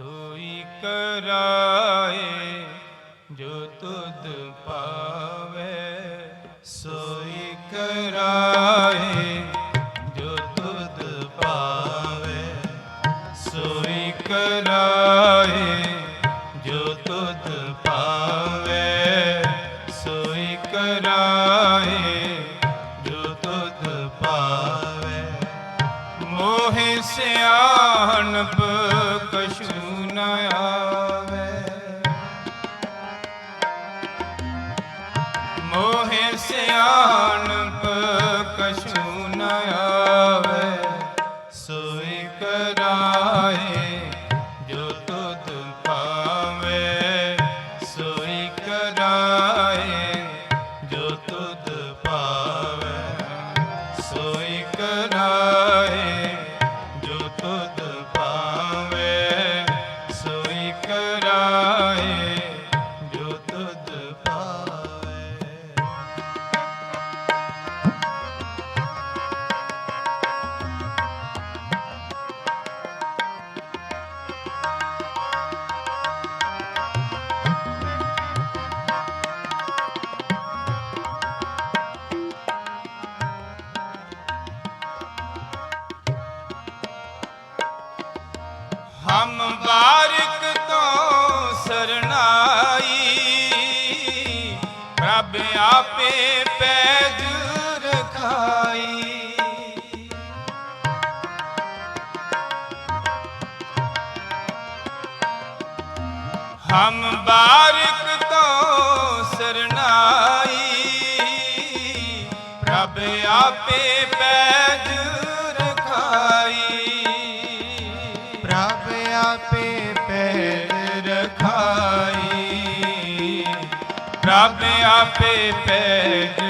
ਸੋਈ ਕਰਾਏ, ਜੋ ਤੁਧ ਪਾਵੇ। ਸੋਈ ਕਰਾਏ, ਜੋ ਤੁਧ ਪਾਵੇ। ਸੋਈ ਕਰਾਏ, ਜੋ ਤੁਧ ਪਾਵੇ। ਸੋਈ ਕਰਾਏ, ਜੋ ਤੁਧ ਪਾਵੇ। ਮੋਹ ਸਿਆਣਪ ਹਮ ਬਾਰਿਕ ਤੋਂ ਆਪੇ ਪੈਜ ਹਮ ਬਾਰਿਕ ਤੋਂ ਸਰਣਾਈ ਪ੍ਰਭ ਆਪੇ ਪੈ पे पैज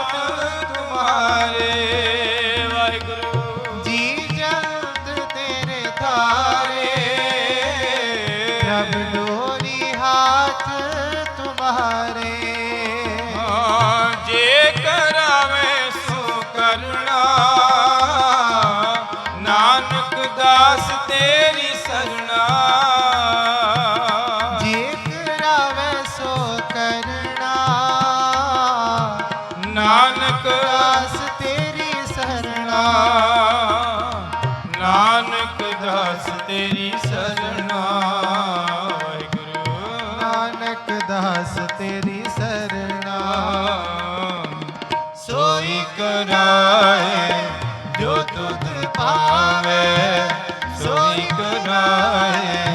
ਨਾਥ ਤੁਮਾਰੇ ਵਾਹਿਗੁਰੂ ਨਾਨਕ ਦਾਸ ਤੇਰੀ ਸਰਣਾ ਵਾਹਿਗੁਰੂ। ਨਾਨਕ ਦਾਸ ਤੇਰੀ ਸਰਣਾ ਸੋਈ ਕਰਾਏ ਜੋ ਤੁਧ ਭਾਵੇ ਸੋਈ ਕਰਾਏ